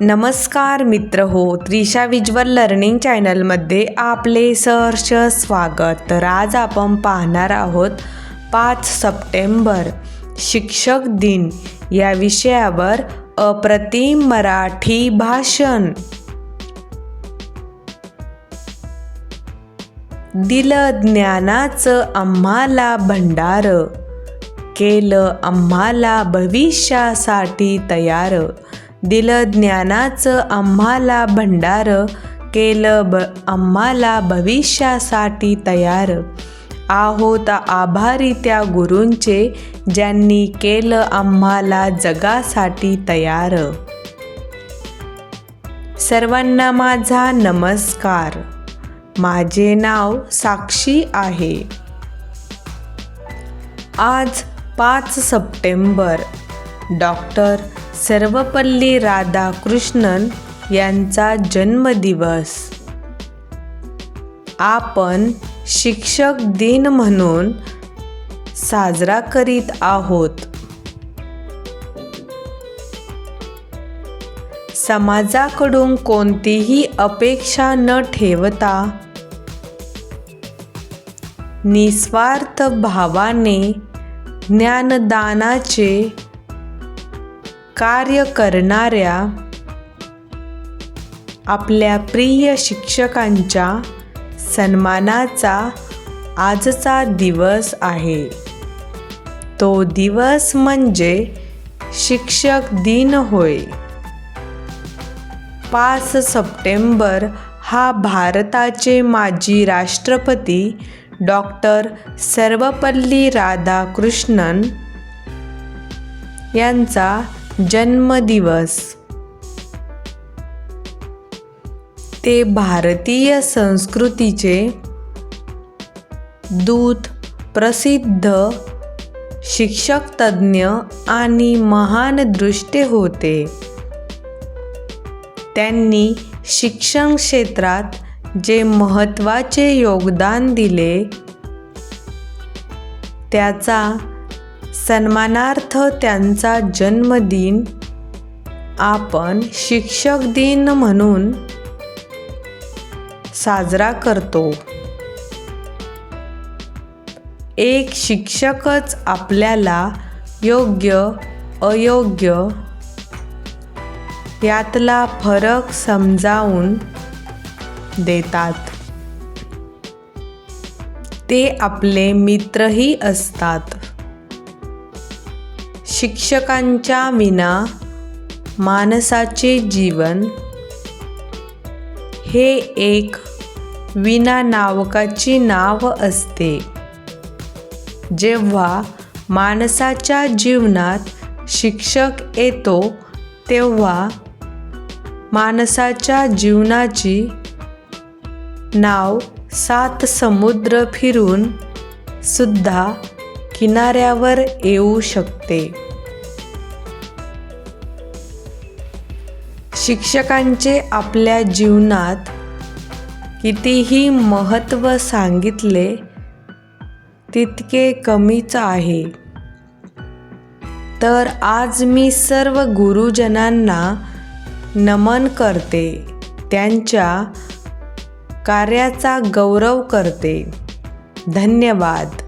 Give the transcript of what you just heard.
नमस्कार मित्र हो त्रिशा विज्वल लर्निंग चॅनलमध्ये आपले सहर्ष स्वागत. तर आज आपण पाहणार आहोत पाच सप्टेंबर शिक्षक दिन. या विषयावर अप्रतिम मराठी भाषण. दिलं ज्ञानाचं आम्हाला भंडार. केलं आम्हाला भविष्यासाठी तयार. दिलं ज्ञानाचं आम्हाला भंडार केलं ब आम्हाला भविष्यासाठी तयार. आहोत आभारी त्या गुरूंचे ज्यांनी केलं आम्हाला जगासाठी तयार. सर्वांना माझा नमस्कार. माझे नाव साक्षी आहे. आज पाच सप्टेंबर. डॉक्टर सर्वपल्ली राधाकृष्णन यांचा जन्मदिवस. आपण शिक्षक दिन म्हणून साजरा करीत आहोत. समाजाकडून कोणतीही अपेक्षा न ठेवता निस्वार्थ भावाने ज्ञानदानाचे कार्य करणाऱ्या आपल्या प्रिय शिक्षकांच्या सन्मानाचा आजचा दिवस आहे. तो दिवस म्हणजे शिक्षक दिन होय. पाच सप्टेंबर हा भारताचे माजी राष्ट्रपती डॉक्टर सर्वपल्ली राधाकृष्णन यांचा जन्मदिवस. ते भारतीय संस्कृतीचे दूत प्रसिद्ध शिक्षक तज्ज्ञ आणि महान दृष्टे होते. त्यांनी शिक्षण क्षेत्रात जे महत्त्वाचे योगदान दिले त्याचा सन्मानार्थ त्यांचा जन्मदिन आपण शिक्षक दिन म्हणून साजरा करतो. एक शिक्षकच आपल्याला योग्य अयोग्य यातला फरक समजावून देतात. ते आपले मित्रही असतात. शिक्षकांच्या विना माणसाचे जीवन हे एक विना नावकाची नाव असते. जेव्हा माणसाच्या जीवनात शिक्षक येतो तेव्हा माणसाच्या जीवनाची नाव सात समुद्र फिरून सुद्धा किनाऱ्यावर येऊ शकते. शिक्षकांचे आपल्या जीवनात कितीही महत्त्व सांगितले तितके कमीच आहे. तर आज मी सर्व गुरुजनांना नमन करते त्यांच्या कार्याचा गौरव करते. धन्यवाद.